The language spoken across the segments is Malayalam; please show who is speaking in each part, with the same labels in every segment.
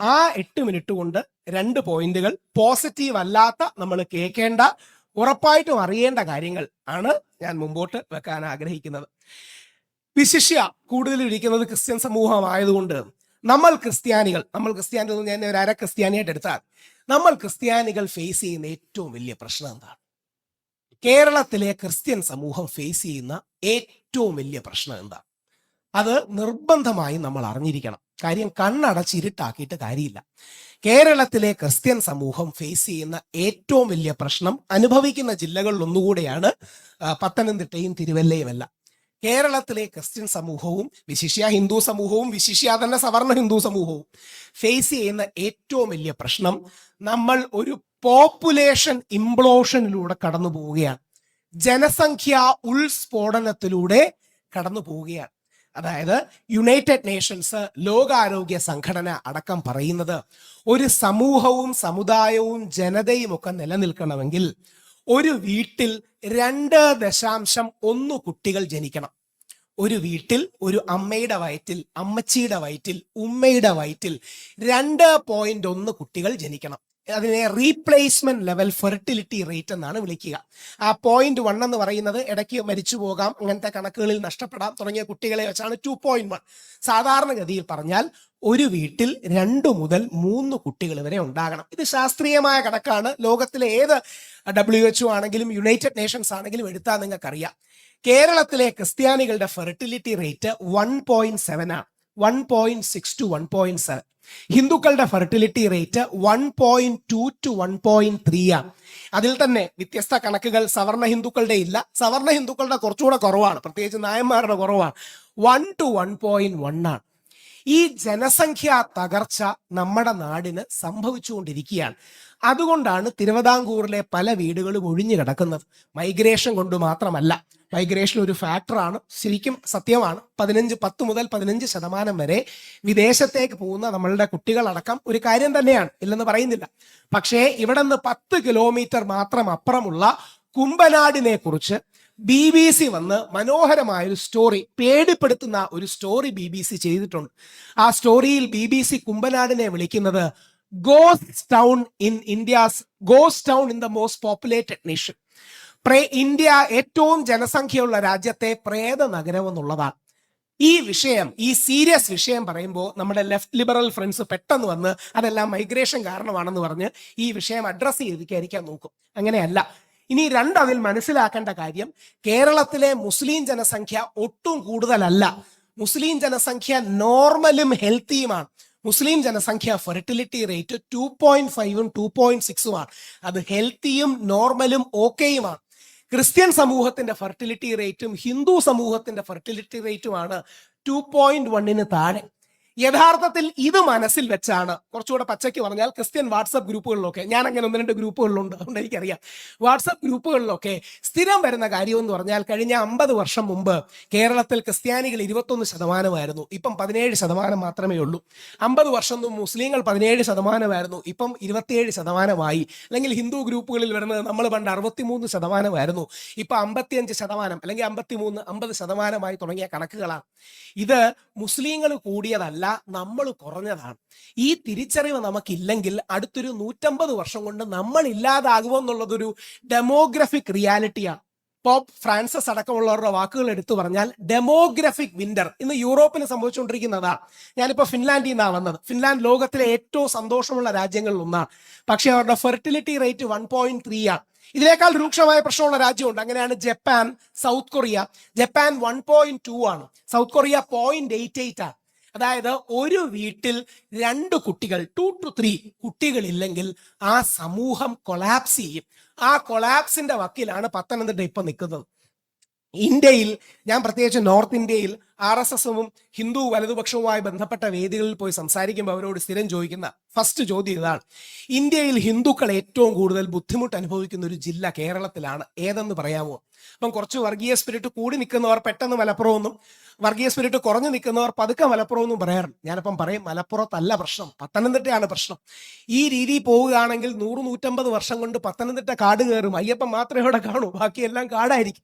Speaker 1: ആ എട്ട് മിനിറ്റ് കൊണ്ട് രണ്ട് പോയിന്റുകൾ പോസിറ്റീവ് അല്ലാത്ത നമ്മൾ കേൾക്കേണ്ട ഉറപ്പായിട്ടും അറിയേണ്ട കാര്യങ്ങൾ ആണ് ഞാൻ മുമ്പോട്ട് വെക്കാൻ ആഗ്രഹിക്കുന്നത്. വിശിഷ്യ കൂടുതൽ ഇരിക്കുന്നത് ക്രിസ്ത്യൻ സമൂഹമായതുകൊണ്ട് നമ്മൾ ക്രിസ്ത്യാനികൾ നമ്മൾ ക്രിസ്ത്യാനികൾ ഞാൻ ഒരു അര ക്രിസ്ത്യാനിയായിട്ട് എടുത്താൽ നമ്മൾ ക്രിസ്ത്യാനികൾ ഫേസ് ചെയ്യുന്ന ഏറ്റവും വലിയ പ്രശ്നം എന്താണ്? കേരളത്തിലെ ക്രിസ്ത്യൻ സമൂഹം ഫേസ് ചെയ്യുന്ന ഏറ്റവും വലിയ പ്രശ്നം എന്താണ്? അത് നിർബന്ധമായും നമ്മൾ അറിഞ്ഞിരിക്കണം. കാര്യം കണ്ണടച്ചിരുട്ടാക്കിയിട്ട് കാര്യമില്ല. കേരളത്തിലെ ക്രിസ്ത്യൻ സമൂഹം ഫേസ് ചെയ്യുന്ന ഏറ്റവും വലിയ പ്രശ്നം അനുഭവിക്കുന്ന ജില്ലകളിൽ ഒന്നുകൂടെയാണ് പത്തനംതിട്ടയും തിരുവല്ലയും എല്ലാം കേരളത്തിലെ ക്രിസ്ത്യൻ സമൂഹവും വിശിഷ്യ ഹിന്ദു സമൂഹവും വിശിഷ്യ തന്നെ സവർണ ഹിന്ദു സമൂഹവും ഫേസ് ചെയ്യുന്ന ഏറ്റവും വലിയ പ്രശ്നം നമ്മൾ ഒരു പോപ്പുലേഷൻ ഇംപ്ലോഷനിലൂടെ കടന്നു പോവുകയാണ് ജനസംഖ്യ ഉൾസ്ഫോടനത്തിലൂടെ കടന്നു പോവുകയാണ് അതായത് യുണൈറ്റഡ് നേഷൻസ് ലോകാരോഗ്യ സംഘടന അടക്കം പറയുന്നത് ഒരു സമൂഹവും സമുദായവും ജനതയും ഒക്കെ നിലനിൽക്കണമെങ്കിൽ ഒരു വീട്ടിൽ രണ്ട് ദശാംശം ഒന്ന് കുട്ടികൾ ജനിക്കണം. ഒരു വീട്ടിൽ ഒരു അമ്മയുടെ വയറ്റിൽ അമ്മച്ചിയുടെ വയറ്റിൽ ഉമ്മയുടെ വയറ്റിൽ രണ്ട് പോയിന്റ് ഒന്ന് കുട്ടികൾ ജനിക്കണം. അതിനെ റീപ്ലേസ്മെന്റ് ലെവൽ ഫെർട്ടിലിറ്റി റേറ്റ് എന്നാണ് വിളിക്കുക. ആ പോയിന്റ് വൺ എന്ന് പറയുന്നത് ഇടയ്ക്ക് മരിച്ചു പോകാം അങ്ങനത്തെ കണക്കുകളിൽ നഷ്ടപ്പെടാം തുടങ്ങിയ കുട്ടികളെ വെച്ചാണ് ടു പോയിന്റ് വൺ സാധാരണഗതിയിൽ പറഞ്ഞാൽ ഒരു വീട്ടിൽ രണ്ടു മുതൽ മൂന്ന് കുട്ടികൾ വരെ ഉണ്ടാകണം. ഇത് ശാസ്ത്രീയമായ കണക്കാണ്. ലോകത്തിലെ ഏത് ഡബ്ല്യു എച്ച് ആണെങ്കിലും യുണൈറ്റഡ് നേഷൻസ് ആണെങ്കിലും എടുത്താൽ നിങ്ങൾക്കറിയാം. കേരളത്തിലെ ക്രിസ്ത്യാനികളുടെ fertility rate one point seven ആണ്. One point six to one point seven ഹിന്ദുക്കളുടെ fertility rate one point two to one point three ആണ് അതിൽ തന്നെ വ്യത്യസ്ത കണക്കുകൾ സവർണ ഹിന്ദുക്കളുടെ ഇല്ല. സവർണ ഹിന്ദുക്കളുടെ കുറച്ചുകൂടെ കുറവാണ്. പ്രത്യേകിച്ച് നായന്മാരുടെ കുറവാണ്. One to one point one ആണ്. ഈ ജനസംഖ്യാ തകർച്ച നമ്മുടെ നാടിന് സംഭവിച്ചുകൊണ്ടിരിക്കുകയാണ്. അതുകൊണ്ടാണ് തിരുവിതാംകൂറിലെ പല വീടുകളും ഒഴിഞ്ഞു കിടക്കുന്നത്. മൈഗ്രേഷൻ കൊണ്ട് മാത്രമല്ല. മൈഗ്രേഷൻ ഒരു ഫാക്ടറാണ് ശരിക്കും സത്യമാണ്. പതിനഞ്ച് പത്ത് മുതൽ പതിനഞ്ച് ശതമാനം വരെ വിദേശത്തേക്ക് പോകുന്ന നമ്മളുടെ കുട്ടികളടക്കം ഒരു കാര്യം തന്നെയാണ്. ഇല്ലെന്ന് പറയുന്നില്ല. പക്ഷേ ഇവിടെ നിന്ന് പത്ത് കിലോമീറ്റർ മാത്രം അപ്പുറമുള്ള കുമ്പനാടിനെ കുറിച്ച് ബി ബി സി വന്ന് മനോഹരമായ ഒരു സ്റ്റോറി പേടിപ്പെടുത്തുന്ന ഒരു സ്റ്റോറി ബി ബി സി ചെയ്തിട്ടുണ്ട്. ആ സ്റ്റോറിയിൽ ബി ബി സി കുമ്പനാടിനെ വിളിക്കുന്നത് God's town in India's God's town in the most populated nation pray India ഏറ്റവും ജനസംഖ്യയുള്ള രാജ്യത്തെ പ്രേത നഗരം എന്നുള്ളതാണ്. ഈ വിഷയം ഈ സീരിയസ് വിഷയം പറയുമ്പോൾ നമ്മുടെ ലെഫ്റ്റ് ലിബറൽ ഫ്രണ്ട്സ് പെട്ടെന്ന് വന്ന് അതെല്ലാം മൈഗ്രേഷൻ കാരണമാണെന്ന് പറഞ്ഞ് ഈ വിഷയം അഡ്രസ്സ് ചെയ്തിരിക്കാൻ നോക്കും. അങ്ങനെയല്ല. ഇനി രണ്ട് അതിൽ മനസ്സിലാക്കേണ്ട കാര്യം കേരളത്തിലെ മുസ്ലിം ജനസംഖ്യ ഒട്ടും കൂടുതലല്ല. മുസ്ലിം ജനസംഖ്യ നോർമലും ഹെൽത്തിയുമാണ് മുസ്ലിം ജനസംഖ്യ ഫെർട്ടിലിറ്റി റേറ്റ് ടു പോയിന്റ് ഫൈവും ടു പോയിന്റ് സിക്സുമാണ് അത് ഹെൽത്തിയും നോർമലും ഓക്കെയുമാണ് ക്രിസ്ത്യൻ സമൂഹത്തിന്റെ ഫെർട്ടിലിറ്റി റേറ്റും ഹിന്ദു സമൂഹത്തിന്റെ ഫെർട്ടിലിറ്റി റേറ്റുമാണ് ടു പോയിന്റ് വണ്ണിന് താഴെ. യഥാർത്ഥത്തിൽ ഇത് മനസ്സിൽ വെച്ചാണ്. കുറച്ചുകൂടെ പച്ചയ്ക്ക് പറഞ്ഞാൽ ക്രിസ്ത്യൻ വാട്സപ്പ് ഗ്രൂപ്പുകളിലൊക്കെ ഞാൻ അങ്ങനെ ഒന്ന് രണ്ട് ഗ്രൂപ്പുകളിലുണ്ട് അതുകൊണ്ട് എനിക്കറിയാം. വാട്സപ്പ് ഗ്രൂപ്പുകളിലൊക്കെ സ്ഥിരം വരുന്ന കാര്യം എന്ന് പറഞ്ഞാൽ കഴിഞ്ഞ അമ്പത് വർഷം മുമ്പ് കേരളത്തിൽ ക്രിസ്ത്യാനികൾ ഇരുപത്തൊന്ന് ശതമാനമായിരുന്നു. ഇപ്പം പതിനേഴ് ശതമാനം മാത്രമേ ഉള്ളൂ. അമ്പത് വർഷം മുസ്ലിങ്ങൾ പതിനേഴ് ശതമാനമായിരുന്നു. ഇപ്പം ഇരുപത്തിയേഴ് ശതമാനമായി. അല്ലെങ്കിൽ ഹിന്ദു ഗ്രൂപ്പുകളിൽ വരുന്നത് നമ്മൾ പണ്ട് അറുപത്തിമൂന്ന് ശതമാനമായിരുന്നു. ഇപ്പൊ അമ്പത്തിയഞ്ച് ശതമാനം അല്ലെങ്കിൽ അമ്പത്തിമൂന്ന് അമ്പത് ശതമാനമായി തുടങ്ങിയ കണക്കുകളാണ്. ഇത് മുസ്ലിങ്ങൾ കൂടിയതല്ല. നമ്മൾ കുറഞ്ഞതാണ്. ഈ തിരിച്ചറിവ് നമുക്കില്ലെങ്കിൽ അടുത്തൊരു നൂറ്റമ്പത് വർഷം കൊണ്ട് നമ്മൾ ഇല്ലാതാകുമെന്നുള്ളതൊരു ഡെമോഗ്രഫിക് റിയാലിറ്റിയാണ് പോപ്പ് ഫ്രാൻസസ് അടക്കമുള്ളവരുടെ വാക്കുകൾ എടുത്തു പറഞ്ഞാൽ ഡെമോഗ്രഫിക് വിന്റർ ഇന്ന് യൂറോപ്പിന് സംഭവിച്ചുകൊണ്ടിരിക്കുന്നതാണ് ഞാനിപ്പോൾ ഫിൻലാൻഡിൽ നിന്നാണ് വന്നത്. ഫിൻലാൻഡ് ലോകത്തിലെ ഏറ്റവും സന്തോഷമുള്ള രാജ്യങ്ങളിൽ ഒന്നാണ്. പക്ഷേ അവരുടെ fertility rate one point three ആണ്. ഇതിനേക്കാൾ രൂക്ഷമായ പ്രശ്നമുള്ള രാജ്യമുണ്ട്. അങ്ങനെയാണ് Japan South Korea. Japan one point two ആണ്. South Korea point eight eight ആണ്. അതായത് ഒരു വീട്ടിൽ രണ്ട് കുട്ടികൾ ടു ടു ത്രീ കുട്ടികളില്ലെങ്കിൽ ആ സമൂഹം കൊളാപ്സ് ചെയ്യും. ആ കൊളാപ്സിന്റെ വക്കിലാണ് പത്തനംതിട്ട ഇപ്പൊ നിൽക്കുന്നത്. ഇന്ത്യയിൽ ഞാൻ പ്രത്യേകിച്ച് നോർത്ത് ഇന്ത്യയിൽ ആർ എസ് എസും ഹിന്ദു വലതുപക്ഷവുമായി ബന്ധപ്പെട്ട വേദികളിൽ പോയി സംസാരിക്കുമ്പോൾ അവരോട് സ്ഥിരം ചോദിക്കുന്ന ഫസ്റ്റ് ചോദ്യം ഇതാണ്. ഇന്ത്യയിൽ ഹിന്ദുക്കൾ ഏറ്റവും കൂടുതൽ ബുദ്ധിമുട്ട് അനുഭവിക്കുന്ന ഒരു ജില്ല കേരളത്തിലാണ്. ഏതെന്ന് പറയാമോ? അപ്പം കുറച്ച് വർഗീയ സ്പിരിറ്റ് കൂടി നിൽക്കുന്നവർ പെട്ടെന്ന് മലപ്പുറമെന്നും വർഗീയ സ്പിരിറ്റ് കുറഞ്ഞു നിൽക്കുന്നവർ പതുക്കെ മലപ്പുറമെന്നും പറയാറുണ്ട് ഞാനിപ്പം പറയും മലപ്പുറത്തല്ല പ്രശ്നം പത്തനംതിട്ടയാണ് പ്രശ്നം. ഈ രീതി പോവുകയാണെങ്കിൽ നൂറ് നൂറ്റമ്പത് വർഷം കൊണ്ട് പത്തനംതിട്ട കാട് കയറും. അയ്യപ്പം മാത്രമേ ഇവിടെ കാണൂ ബാക്കിയെല്ലാം കാടായിരിക്കും.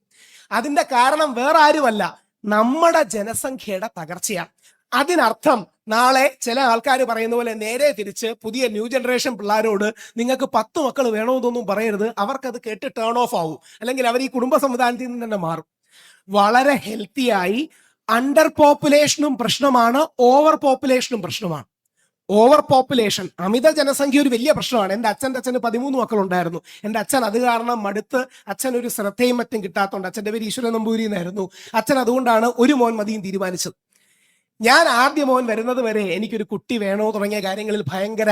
Speaker 1: അതിന്റെ കാരണം വേറെ ആരുമല്ല. നമ്മുടെ ജനസംഖ്യയുടെ തകർച്ചയാണ്. അതിനർത്ഥം നാളെ ചില ആൾക്കാർ പറയുന്ന പോലെ നേരെ തിരിച്ച് പുതിയ ന്യൂ ജനറേഷൻ പിള്ളേരോട് നിങ്ങൾക്ക് പത്ത് മക്കൾ വേണമെന്നൊന്നും പറയരുത്. അവർക്കത് കേട്ട് ടേൺ ഓഫ് ആവും. അല്ലെങ്കിൽ അവർ ഈ കുടുംബ സംവിധാനത്തിൽ നിന്ന് തന്നെ മാറും. വളരെ ഹെൽത്തിയായി അണ്ടർ പോപ്പുലേഷനും പ്രശ്നമാണ് ഓവർ പോപ്പുലേഷനും പ്രശ്നമാണ്. ഓവർ പോപ്പുലേഷൻ അമിത ജനസംഖ്യ ഒരു വലിയ പ്രശ്നമാണ്. എന്റെ അച്ഛന്റെ അച്ഛന് പതിമൂന്ന് മക്കളുണ്ടായിരുന്നു. എന്റെ അച്ഛൻ അത് കാരണം മടുത്ത് അച്ഛൻ ഒരു ശ്രദ്ധയും മറ്റും കിട്ടാത്തതുകൊണ്ട് അച്ഛന്റെ പേര് ഈശ്വരൻ നമ്പൂരി എന്നായിരുന്നു. അച്ഛൻ അതുകൊണ്ടാണ് ഒരു മോൻ മതിയും തീരുമാനിച്ചത്. ഞാൻ ആദ്യ മോൻ വരുന്നത് വരെ എനിക്കൊരു കുട്ടി വേണോ തുടങ്ങിയ കാര്യങ്ങളിൽ ഭയങ്കര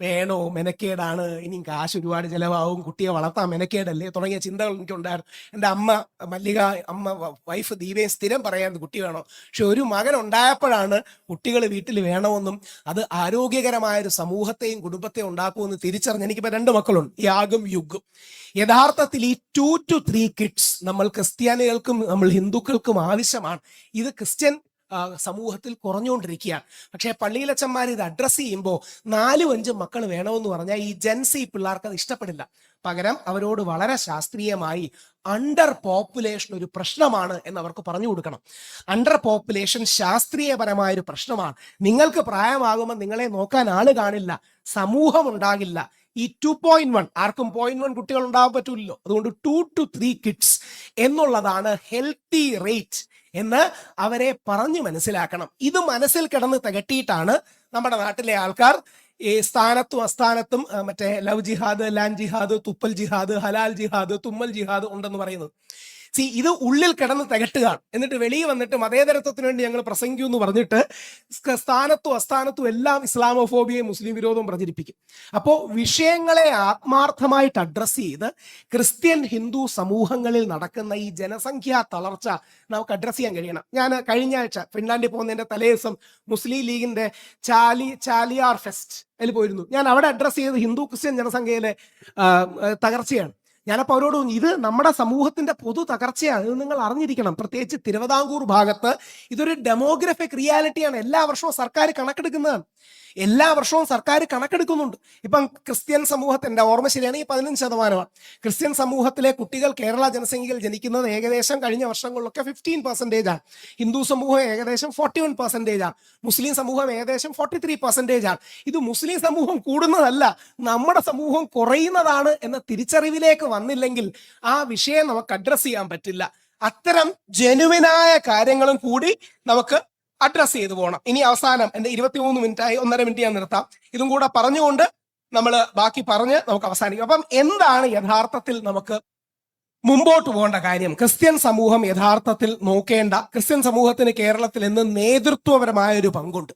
Speaker 1: വേണോ? മെനക്കേടാണ്. ഇനിയും കാശ് ഒരുപാട് ചിലവാകും. കുട്ടിയെ വളർത്താൻ മെനക്കേടല്ലേ? തുടങ്ങിയ ചിന്തകൾ എനിക്കുണ്ടായിരുന്നു. എന്റെ അമ്മ മല്ലിക അമ്മ വൈഫ് ദീപയും സ്ഥിരം പറയാൻ കുട്ടി വേണോ? പക്ഷെ ഒരു മകൻ ഉണ്ടായപ്പോഴാണ് കുട്ടികൾ വീട്ടിൽ വേണമെന്നും അത് ആരോഗ്യകരമായ ഒരു സമൂഹത്തെയും കുടുംബത്തെയും ഉണ്ടാക്കുമെന്ന് തിരിച്ചറിഞ്ഞ് എനിക്കിപ്പോൾ രണ്ട് മക്കളുണ്ട്. യാഗും യുഗും. യഥാർത്ഥത്തിൽ ഈ ടു ടു ത്രീ കിഡ്സ് നമ്മൾ ക്രിസ്ത്യാനികൾക്കും നമ്മൾ ഹിന്ദുക്കൾക്കും ആവശ്യമാണ്. ഇത് ക്രിസ്ത്യൻ സമൂഹത്തിൽ കുറഞ്ഞുകൊണ്ടിരിക്കുകയാണ്. പക്ഷേ പള്ളിയിലച്ചന്മാർ ഇത് അഡ്രസ്സ് ചെയ്യുമ്പോൾ നാലും അഞ്ചും മക്കൾ വേണമെന്ന് പറഞ്ഞാൽ ഈ ജെൻസി പിള്ളേർക്ക് അത് ഇഷ്ടപ്പെടില്ല. പകരം അവരോട് വളരെ ശാസ്ത്രീയമായി അണ്ടർ പോപ്പുലേഷൻ ഒരു പ്രശ്നമാണ് എന്ന് അവർക്ക് പറഞ്ഞു കൊടുക്കണം. അണ്ടർ പോപ്പുലേഷൻ ശാസ്ത്രീയപരമായ ഒരു പ്രശ്നമാണ്. നിങ്ങൾക്ക് പ്രായമാകുമ്പോൾ നിങ്ങളെ നോക്കാൻ ആൾ കാണില്ല. സമൂഹം ഉണ്ടാകില്ല. ഈ ടു പോയിന്റ് വൺ ആർക്കും പോയിന്റ് വൺ കുട്ടികൾ ഉണ്ടാകാൻ പറ്റില്ലല്ലോ അതുകൊണ്ട് ടു ടു ത്രീ കിഡ്സ് എന്നുള്ളതാണ് ഹെൽത്തി റേറ്റ് എന്ന് അവരെ പറഞ്ഞു മനസ്സിലാക്കണം. ഇത് മനസ്സിൽ കിടന്ന് തികട്ടിയിട്ടാണ് നമ്മുടെ നാട്ടിലെ ആൾക്കാർ ഈ സ്ഥാനത്തും അസ്ഥാനത്തും മറ്റേ ലവ് ജിഹാദ് ലാൻ ജിഹാദ് തുപ്പൽ ജിഹാദ് ഹലാൽ ജിഹാദ് തുമ്മൽ ജിഹാദ് ഉണ്ടെന്ന് പറയുന്നത്. സി ഇത് ഉള്ളിൽ കിടന്ന് തികട്ടുകയാണ്. എന്നിട്ട് വെളിയിൽ വന്നിട്ട് മതേതരത്വത്തിന് വേണ്ടി ഞങ്ങൾ പ്രസംഗിക്കൂ എന്ന് പറഞ്ഞിട്ട് സ്ഥാനത്തും അസ്ഥാനത്തും എല്ലാം ഇസ്ലാമോഫോബിയയും മുസ്ലിം വിരോധവും പ്രചരിപ്പിക്കും. അപ്പോൾ വിഷയങ്ങളെ ആത്മാർത്ഥമായിട്ട് അഡ്രസ്സ് ചെയ്ത് ക്രിസ്ത്യൻ ഹിന്ദു സമൂഹങ്ങളിൽ നടക്കുന്ന ഈ ജനസംഖ്യാ തളർച്ച നമുക്ക് അഡ്രസ്സ് ചെയ്യാൻ കഴിയണം. ഞാൻ കഴിഞ്ഞ ആഴ്ച ഫിൻലാൻഡിൽ പോകുന്നതിന്റെ തലേദിവസം മുസ്ലിം ലീഗിന്റെ ചാലി ചാലിയാർ ഫെസ്റ്റ് അതിൽ പോയിരുന്നു. ഞാൻ അവിടെ അഡ്രസ്സ് ചെയ്ത് ഹിന്ദു ക്രിസ്ത്യൻ ജനസംഖ്യയിലെ തകർച്ചയാണ്. ഞാനപ്പോൾ അവരോട് ഇത് നമ്മുടെ സമൂഹത്തിന്റെ പൊതു തകർച്ചയാണ് ഇത് നിങ്ങൾ അറിഞ്ഞിരിക്കണം. പ്രത്യേകിച്ച് തിരുവിതാംകൂർ ഭാഗത്ത് ഇതൊരു ഡെമോഗ്രഫിക് റിയാലിറ്റിയാണ് എല്ലാ വർഷവും സർക്കാർ കണക്കെടുക്കുന്നതാണ്. എല്ലാ വർഷവും സർക്കാർ കണക്കെടുക്കുന്നുണ്ട്. ഇപ്പം ക്രിസ്ത്യൻ സമൂഹത്തിന്റെ ഓർമ്മ ശരിയാണെങ്കിൽ പതിനഞ്ച് ശതമാനമാണ്. ക്രിസ്ത്യൻ സമൂഹത്തിലെ കുട്ടികൾ കേരള ജനസംഖ്യയിൽ ജനിക്കുന്നത് ഏകദേശം കഴിഞ്ഞ വർഷങ്ങളിലൊക്കെ ഫിഫ്റ്റീൻ പെർസെന്റേജ് ആണ്. ഹിന്ദു സമൂഹം ഏകദേശം ഫോർട്ടി വൺ പെർസെന്റേജ് ആണ്. മുസ്ലിം സമൂഹം ഏകദേശം ഫോർട്ടി ത്രീ പെർസെന്റേജ് ആണ്. ഇത് മുസ്ലിം സമൂഹം കൂടുന്നതല്ല നമ്മുടെ സമൂഹം കുറയുന്നതാണ് എന്ന തിരിച്ചറിവിലേക്ക് വന്നില്ലെങ്കിൽ ആ വിഷയം നമുക്ക് അഡ്രസ്സ് ചെയ്യാൻ പറ്റില്ല. അത്തരം ജനുവിനായ കാര്യങ്ങളും കൂടി നമുക്ക് അഡ്രസ്സ് ചെയ്തു പോകണം ഇനി അവസാനം എന്റെ ഇരുപത്തിമൂന്ന് മിനിറ്റ് ആയി ഒന്നര മിനിറ്റ് ഞാൻ നിർത്താം. ഇതും കൂടെ പറഞ്ഞുകൊണ്ട് നമ്മൾ ബാക്കി പറഞ്ഞ് നമുക്ക് അവസാനിക്കും. അപ്പം എന്താണ് യഥാർത്ഥത്തിൽ നമുക്ക് മുമ്പോട്ട് പോകേണ്ട കാര്യം? ക്രിസ്ത്യൻ സമൂഹം യഥാർത്ഥത്തിൽ നോക്കേണ്ട ക്രിസ്ത്യൻ സമൂഹത്തിന് കേരളത്തിൽ ഇന്ന് നേതൃത്വപരമായ ഒരു പങ്കുണ്ട്.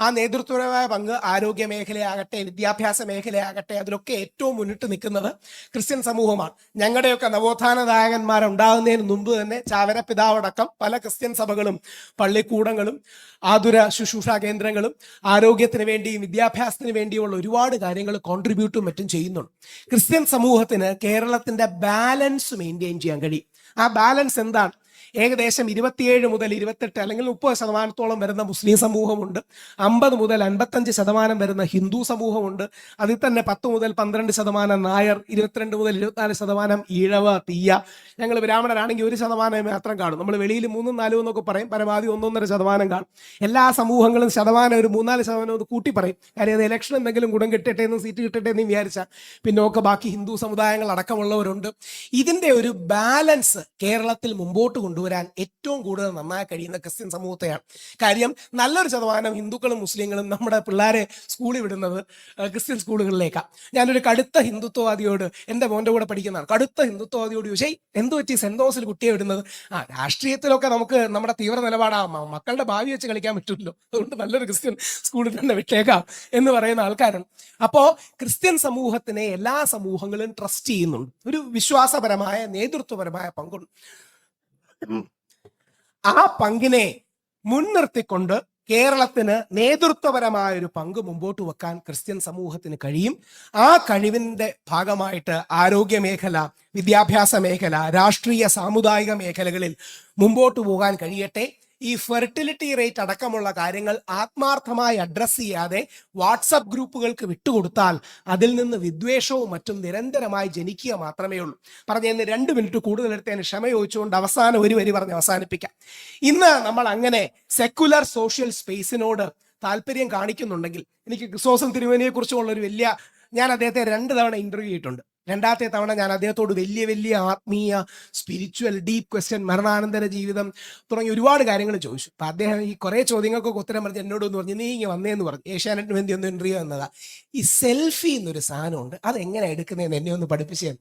Speaker 1: ആ നേതൃത്വപരമായ പങ്ക് ആരോഗ്യ മേഖലയാകട്ടെ വിദ്യാഭ്യാസ മേഖലയാകട്ടെ അതിലൊക്കെ ഏറ്റവും മുന്നിട്ട് നിൽക്കുന്നത് ക്രിസ്ത്യൻ സമൂഹമാണ്. ഞങ്ങളുടെയൊക്കെ നവോത്ഥാന നായകന്മാരുണ്ടാകുന്നതിന് മുമ്പ് തന്നെ ചാവര പിതാവടക്കം പല ക്രിസ്ത്യൻ സഭകളും പള്ളിക്കൂടങ്ങളും ആതുര ശുശ്രൂഷ കേന്ദ്രങ്ങളും ആരോഗ്യത്തിന് വേണ്ടിയും വിദ്യാഭ്യാസത്തിന് വേണ്ടിയുമുള്ള ഒരുപാട് കാര്യങ്ങൾ കോൺട്രിബ്യൂട്ടും മറ്റും ചെയ്യുന്നുണ്ട്. ക്രിസ്ത്യൻ സമൂഹത്തിന് കേരളത്തിന്റെ ബാലൻസ് മെയിന്റെയിൻ ചെയ്യാൻ കഴിയും. ആ ബാലൻസ് എന്താണ്? ഏകദേശം ഇരുപത്തിയേഴ് മുതൽ ഇരുപത്തെട്ട് അല്ലെങ്കിൽ മുപ്പത് ശതമാനത്തോളം വരുന്ന മുസ്ലിം സമൂഹമുണ്ട്. അമ്പത് മുതൽ അൻപത്തഞ്ച് ശതമാനം വരുന്ന ഹിന്ദു സമൂഹമുണ്ട്. അതിൽ തന്നെ പത്ത് മുതൽ പന്ത്രണ്ട് ശതമാനം നായർ ഇരുപത്തിരണ്ട് മുതൽ ഇരുപത്തിനാല് ശതമാനം ഈഴവ തീയ ഞങ്ങൾ ബ്രാഹ്മണരാണെങ്കിൽ ഒരു ശതമാനം മാത്രം കാണും. നമ്മൾ വെളിയിൽ മൂന്നും നാലും എന്നൊക്കെ പറയും. പരമാവധി ഒന്നൊന്നര ശതമാനം കാണും. എല്ലാ സമൂഹങ്ങളും ശതമാനം ഒരു മൂന്നാൽ ശതമാനം ഒന്ന് കൂട്ടി പറയും. കാര്യം അത് ഇലക്ഷൻ എന്തെങ്കിലും ഗുണം കിട്ടട്ടെ എന്ന് സീറ്റ് കിട്ടട്ടെ എന്ന് വിചാരിച്ചാൽ പിന്നോക്കെ ബാക്കി ഹിന്ദു സമുദായങ്ങൾ അടക്കമുള്ളവരുണ്ട്. ഇതിന്റെ ഒരു ബാലൻസ് കേരളത്തിൽ മുമ്പോട്ട് കൊണ്ടുവരാൻ ഏറ്റവും കൂടുതൽ നന്നായി കഴിയുന്ന ക്രിസ്ത്യൻ സമൂഹത്തെയാണ്. കാര്യം നല്ലൊരു ശതമാനം ഹിന്ദുക്കളും മുസ്ലിങ്ങളും നമ്മുടെ പിള്ളേരെ സ്കൂളിൽ വിടുന്നത് ക്രിസ്ത്യൻ സ്കൂളുകളിലേക്കാണ് ഞാനൊരു കടുത്ത ഹിന്ദുത്വവാദിയോട് എന്റെ മോന്റെ കൂടെ പഠിക്കുന്നതാണ്. കടുത്ത ഹിന്ദുത്വവാദിയോട് ചോദിച്ചേ എന്ത് പറ്റി? സെൻതോസിൽ കുട്ടിയെ വിടുന്നത്? ആ രാഷ്ട്രീയത്തിലൊക്കെ നമുക്ക് നമ്മുടെ തീവ്ര നിലപാടാ. മക്കളുടെ ഭാവി വെച്ച് കളിക്കാൻ പറ്റില്ലല്ലോ അതുകൊണ്ട് നല്ലൊരു ക്രിസ്ത്യൻ സ്കൂളിൽ തന്നെ വിട്ടേക്കാം എന്ന് പറയുന്ന ആൾക്കാരാണ്. അപ്പോൾ ക്രിസ്ത്യൻ സമൂഹത്തിനെ എല്ലാ സമൂഹങ്ങളും ട്രസ്റ്റ് ചെയ്യുന്നുണ്ട്. ഒരു വിശ്വാസപരമായ നേതൃത്വപരമായ പങ്കുണ്ട്. ആ പങ്കിനെ മുൻനിർത്തിക്കൊണ്ട് കേരളത്തിന് നേതൃത്വപരമായ ഒരു പങ്ക് മുമ്പോട്ട് വെക്കാൻ ക്രിസ്ത്യൻ സമൂഹത്തിന് കഴിയും. ആ കഴിവിന്റെ ഭാഗമായിട്ട് ആരോഗ്യ മേഖല വിദ്യാഭ്യാസ മേഖല രാഷ്ട്രീയ സാമുദായിക മേഖലകളിൽ മുമ്പോട്ട് പോകാൻ കഴിയട്ടെ. ഈ ഫെർട്ടിലിറ്റി റേറ്റ് അടക്കമുള്ള കാര്യങ്ങൾ ആത്മാർത്ഥമായി അഡ്രസ്സ് ചെയ്യാതെ വാട്സപ്പ് ഗ്രൂപ്പുകൾക്ക് വിട്ടുകൊടുത്താൽ അതിൽ നിന്ന് വിദ്വേഷവും മറ്റും നിരന്തരമായി ജനിക്കുക മാത്രമേ ഉള്ളൂ. പറഞ്ഞു പറഞ്ഞതിന് രണ്ട് മിനിറ്റ് കൂടുതൽ എടുത്തതിന് ക്ഷമ ചോദിച്ചുകൊണ്ട് അവസാനം ഒരു വരി പറഞ്ഞ് അവസാനിപ്പിക്കാം. ഇന്ന് നമ്മൾ അങ്ങനെ സെക്കുലർ സോഷ്യൽ സ്പേസിനോട് താല്പര്യം കാണിക്കുന്നുണ്ടെങ്കിൽ എനിക്ക് ക്രിസോസം തിരുവേനിയെ കുറിച്ചുള്ള ഒരു വലിയ ഞാൻ അദ്ദേഹത്തെ രണ്ട് തവണ ഇന്റർവ്യൂ ചെയ്തിട്ടുണ്ട്. രണ്ടാമത്തെ തവണ ഞാൻ അദ്ദേഹത്തോട് വലിയ വലിയ ആത്മീയ സ്പിരിച്വൽ ഡീപ്പ് ക്വസ്റ്റ്യൻ മരണാനന്തര ജീവിതം തുടങ്ങി ഒരുപാട് കാര്യങ്ങൾ ചോദിച്ചു. അപ്പൊ അദ്ദേഹം ഈ കുറെ ചോദ്യങ്ങൾക്കൊക്കെ ഉത്തരം പറഞ്ഞ് എന്നോട് ഒന്ന് പറഞ്ഞു നീ ഇങ്ങനെ വന്നേന്ന് പറഞ്ഞു. ഏഷ്യാനെറ്റിന് വേണ്ടി ഒന്ന് ഇന്റർവ്യൂ എന്നതാ ഈ സെൽഫി എന്നൊരു സാധനമുണ്ട്. അത് എങ്ങനെ എടുക്കുന്നതെന്ന് എന്നെ ഒന്ന് പഠിപ്പിച്ചേ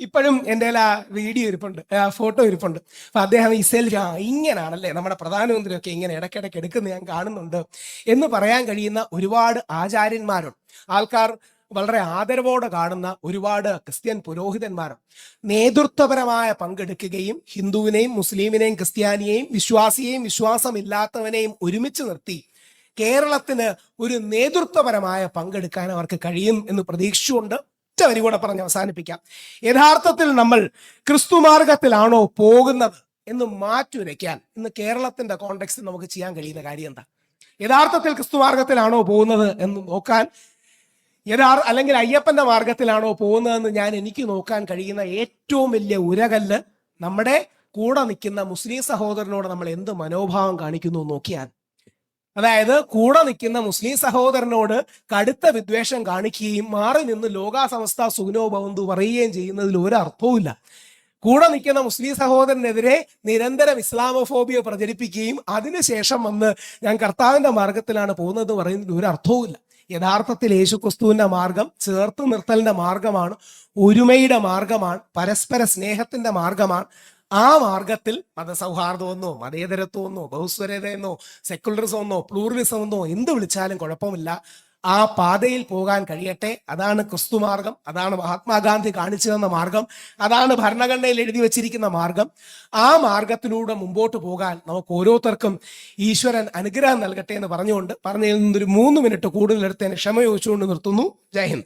Speaker 1: ഇപ്പോഴും എന്റെ ആ വീഡിയോ ഇരിപ്പുണ്ട് ഫോട്ടോ ഇരിപ്പുണ്ട്. അപ്പൊ അദ്ദേഹം ഈ സെൽഫി ആ ഇങ്ങനാണല്ലേ നമ്മുടെ പ്രധാനമന്ത്രിയൊക്കെ ഇങ്ങനെ ഇടയ്ക്കിടയ്ക്ക് എടുക്കുന്ന ഞാൻ കാണുന്നുണ്ട് എന്ന് പറയാൻ കഴിയുന്ന ഒരുപാട് ആചാര്യന്മാരുണ്ട്. ആൾക്കാർ വളരെ ആദരവോടെ കാണുന്ന ഒരുപാട് ക്രിസ്ത്യൻ പുരോഹിതന്മാരും നേതൃത്വപരമായ പങ്കെടുക്കുകയും ഹിന്ദുവിനെയും മുസ്ലിമിനെയും ക്രിസ്ത്യാനിയെയും വിശ്വാസിയെയും വിശ്വാസമില്ലാത്തവനെയും ഒരുമിച്ച് നിർത്തി കേരളത്തിന് ഒരു നേതൃത്വപരമായ പങ്കെടുക്കാൻ അവർക്ക് കഴിയും എന്ന് പ്രതീക്ഷിച്ചുകൊണ്ട് ഒറ്റ വരി കൂടെ പറഞ്ഞ് അവസാനിപ്പിക്കാം. യഥാർത്ഥത്തിൽ നമ്മൾ ക്രിസ്തുമാർഗത്തിലാണോ പോകുന്നത് എന്ന് മാറ്റുരയ്ക്കാൻ ഇന്ന് കേരളത്തിന്റെ കോണ്ടെക്സ്റ്റ് നമുക്ക് ചെയ്യാൻ കഴിയുന്ന കാര്യം എന്താ? യഥാർത്ഥത്തിൽ ക്രിസ്തുമാർഗത്തിലാണോ പോകുന്നത് എന്ന് നോക്കാൻ യഥാർ അല്ലെങ്കിൽ അയ്യപ്പന്റെ മാർഗത്തിലാണോ പോകുന്നതെന്ന് ഞാൻ എനിക്ക് നോക്കാൻ കഴിയുന്ന ഏറ്റവും വലിയ ഉരകല്ല് നമ്മുടെ കൂടെ നിൽക്കുന്ന മുസ്ലിം സഹോദരനോട് നമ്മൾ എന്ത് മനോഭാവം കാണിക്കുന്നു നോക്കിയാൽ. അതായത് കൂടെ നിൽക്കുന്ന മുസ്ലിം സഹോദരനോട് കടുത്ത വിദ്വേഷം കാണിക്കുകയും മാറി നിന്ന് ലോകാസമസ്ത സുഖനോ ഭവന്തു പറയുകയും ചെയ്യുന്നതിൽ ഒരു അർത്ഥവുമില്ല കൂടെ നിൽക്കുന്ന മുസ്ലിം സഹോദരനെതിരെ നിരന്തരം ഇസ്ലാമോഫോബിയ പ്രചരിപ്പിക്കുകയും അതിനുശേഷം വന്ന് ഞാൻ കർത്താവിന്റെ മാർഗത്തിലാണ് പോകുന്നത് പറയുന്നതിൽ ഒരു അർത്ഥവുമില്ല യഥാർത്ഥത്തിൽ യേശു ക്രിസ്തുവിന്റെ മാർഗം ചേർത്ത് നിർത്തലിന്റെ മാർഗമാണ് ഒരുമയുടെ മാർഗമാണ് പരസ്പര സ്നേഹത്തിന്റെ മാർഗമാണ്. ആ മാർഗത്തിൽ മതസൗഹാർദ്ദമെന്നോ മതേതരത്വമെന്നോ ബഹുസ്വരതയെന്നോ സെക്കുലറിസം എന്നോ പ്ലൂറലിസം എന്നോ എന്ത് വിളിച്ചാലും കുഴപ്പമില്ല. ആ പാതയിൽ പോകാൻ കഴിയട്ടെ. അതാണ് ക്രിസ്തു മാർഗം അതാണ് മഹാത്മാഗാന്ധി കാണിച്ചു തന്ന മാർഗം. അതാണ് ഭരണഘടനയിൽ എഴുതി വച്ചിരിക്കുന്ന മാർഗം. ആ മാർഗത്തിലൂടെ മുമ്പോട്ട് പോകാൻ നമുക്ക് ഓരോരുത്തർക്കും ഈശ്വരൻ അനുഗ്രഹം നൽകട്ടെ എന്ന് പറഞ്ഞുകൊണ്ട് പറഞ്ഞതിൽ നിന്നൊരു മൂന്ന് മിനിറ്റ് കൂടുതൽ എടുത്തതിന് ക്ഷമ ചോദിച്ചുകൊണ്ട് നിർത്തുന്നു. ജയ് ഹിന്ദ്.